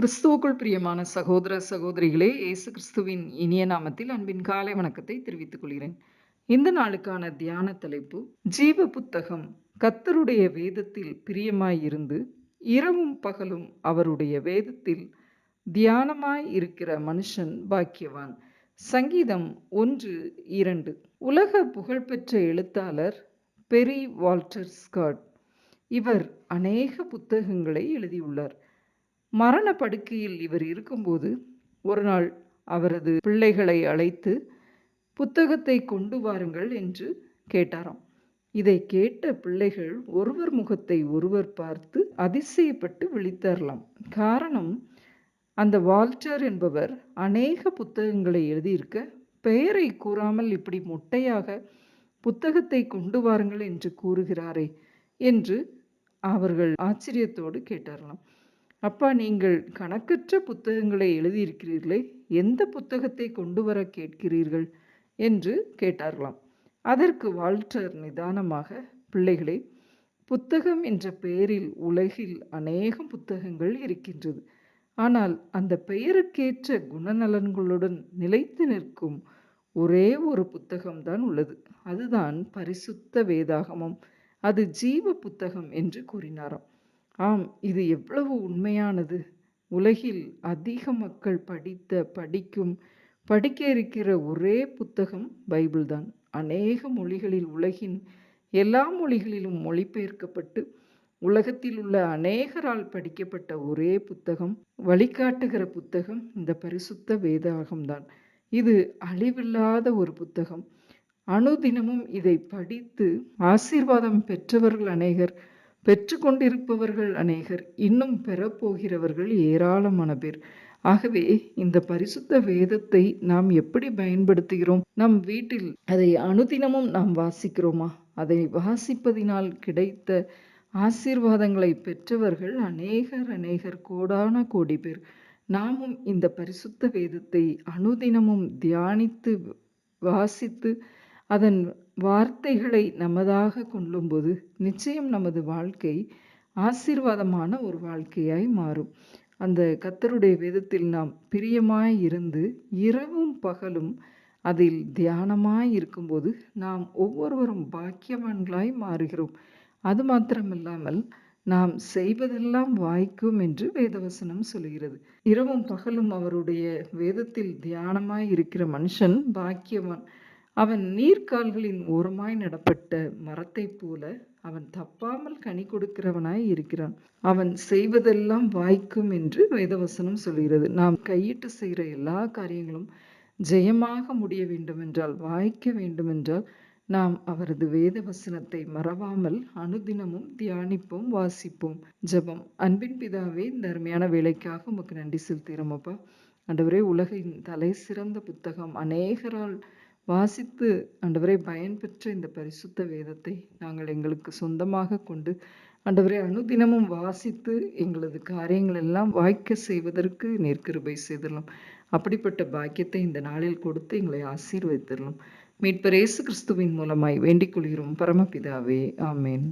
கிறிஸ்துவுக்குள் பிரியமான சகோதர சகோதரிகளே இயேசு கிறிஸ்துவின் இனிய நாமத்தில் அன்பின் காலை வணக்கத்தை தெரிவித்துக் கொள்கிறேன். இந்த நாளுக்கான தியான தலைப்பு ஜீவ புத்தகம் கத்தருடைய வேதத்தில் பிரியமாயிருந்து இரவும் பகலும் அவருடைய வேதத்தில் தியானமாய் இருக்கிற மனுஷன் பாக்கியவான். சங்கீதம் ஒன்று இரண்டு. உலக புகழ்பெற்ற எழுத்தாளர் பெரி வால்டர் ஸ்காட். இவர் அநேக புத்தகங்களை எழுதியுள்ளார். மரண படுக்கையில் இவர் இருக்கும்போது ஒரு நாள் அவரது பிள்ளைகளை அழைத்து புத்தகத்தை கொண்டு வாருங்கள் என்று கேட்டாராம். இதை கேட்ட பிள்ளைகள் ஒருவர் முகத்தை ஒருவர் பார்த்து அதிசயப்பட்டு விழித்தாரலாம். காரணம் அந்த வால்டர் என்பவர் அநேக புத்தகங்களை எழுதியிருக்க பெயரை கூறாமல் இப்படி மொட்டையாக புத்தகத்தை கொண்டு வாருங்கள் என்று கூறுகிறாரே என்று அவர்கள் ஆச்சரியத்தோடு கேட்டாரலாம் அப்பா நீங்கள் கணக்கற்ற புத்தகங்களை எழுதியிருக்கிறீர்களே எந்த புத்தகத்தை கொண்டு வர கேட்கிறீர்கள்? என்று கேட்டார்களாம். அதற்கு வால்டர் நிதானமாக பிள்ளைகளே புத்தகம் என்ற பெயரில் உலகில் அநேகம் புத்தகங்கள் இருக்கின்றது. ஆனால் அந்த பெயருக்கேற்ற குணநலன்களுடன் நிலைத்து நிற்கும் ஒரே ஒரு புத்தகம்தான் உள்ளது. அதுதான் பரிசுத்த வேதாகமம். அது ஜீவ புத்தகம் என்று கூறினாராம். ஆம் இது எவ்வளவு உண்மையானது? உலகில் அதிக மக்கள் படித்த படிக்கும் படிக்க இருக்கிற ஒரே புத்தகம் பைபிள் தான். அநேக மொழிகளில் உலகின் எல்லா மொழிகளிலும் மொழிபெயர்க்கப்பட்டு உலகத்தில் உள்ள அநேகரால் படிக்கப்பட்ட ஒரே புத்தகம் வழிகாட்டுகிற புத்தகம் இந்த பரிசுத்த வேதாகம்தான் இது அழிவில்லாத ஒரு புத்தகம். அணுதினமும் இதை படித்து ஆசீர்வாதம் பெற்றவர்கள் அநேகர். பெற்றுக்கொண்டிருப்பவர்கள் அநேகர் இன்னும் பெறப்போகிறவர்கள் ஏராளமான பேர். ஆகவே இந்த பரிசுத்த வேதத்தை நாம் எப்படி பயன்படுத்துகிறோம்? நம் வீட்டில் அதை அனுதினமும் நாம் வாசிக்கிறோமா? அதை வாசிப்பதினால் கிடைத்த ஆசீர்வாதங்களை பெற்றவர்கள் அநேகர் அநேகர் கோடான கோடி பேர். நாமும் இந்த பரிசுத்த வேதத்தை அனுதினமும் தியானித்து வாசித்து அதன் வார்த்தைகளை நமதாக கொள்ளும்போது நிச்சயம் நமது வாழ்க்கை ஆசீர்வாதமான ஒரு வாழ்க்கையாய் மாறும். அந்த கத்தருடைய வேதத்தில் நாம் பிரியமாய் இருந்து இரவும் பகலும் அதில் தியானமாய் இருக்கும்போது நாம் ஒவ்வொருவரும் பாக்கியவான்களாய் மாறுகிறோம். அது மாத்திரமில்லாமல் நாம் செய்வதெல்லாம் வாய்க்கும் என்று வேதவசனம் சொல்கிறது இரவும் பகலும் அவருடைய வேதத்தில் தியானமாய் இருக்கிற மனுஷன் பாக்கியவான். அவன் நீர்க்கால்களின் ஓரமாய் நடப்பட்ட மரத்தைப் போல அவன் தப்பாமல் கனி கொடுக்கிறவனாய் இருக்கிறான். அவன் செய்வதெல்லாம் வாய்க்கும் என்று வேதவசனம் சொல்கிறது. நாம் கையிட்டு செய்கிற எல்லா காரியங்களும் ஜெயமாக முடிய வேண்டுமென்றால் வாய்க்க வேண்டுமென்றால் நாம் அவரது வேத வசனத்தை மறவாமல் அனுதினமும் தியானிப்போம் வாசிப்போம். ஜபம். அன்பின் பிதாவே இந்த அருமையான வேலைக்காக உமக்கு நன்றி செலுத்துகிறோம் அப்பா. ஆண்டவரே உலகின் தலை சிறந்த புத்தகம். அநேகரால் வாசித்து ஆண்டவரை பயன்பெற்ற இந்த பரிசுத்த வேதத்தை நாங்கள் எங்களுக்கு சொந்தமாக கொண்டு ஆண்டவரை அனுதினமும் வாசித்து எங்களது காரியங்கள் எல்லாம் வாய்க்க செய்வதற்கு நேர்கிருபை செய்திடலாம் அப்படிப்பட்ட பாக்கியத்தை இந்த நாளில் கொடுத்து எங்களை ஆசீர்வதித்திடலாம் மீட்பர் இயேசு கிறிஸ்துவின் மூலமாய் வேண்டிக் கொள்கிறோம். பரமபிதாவே ஆமேன்.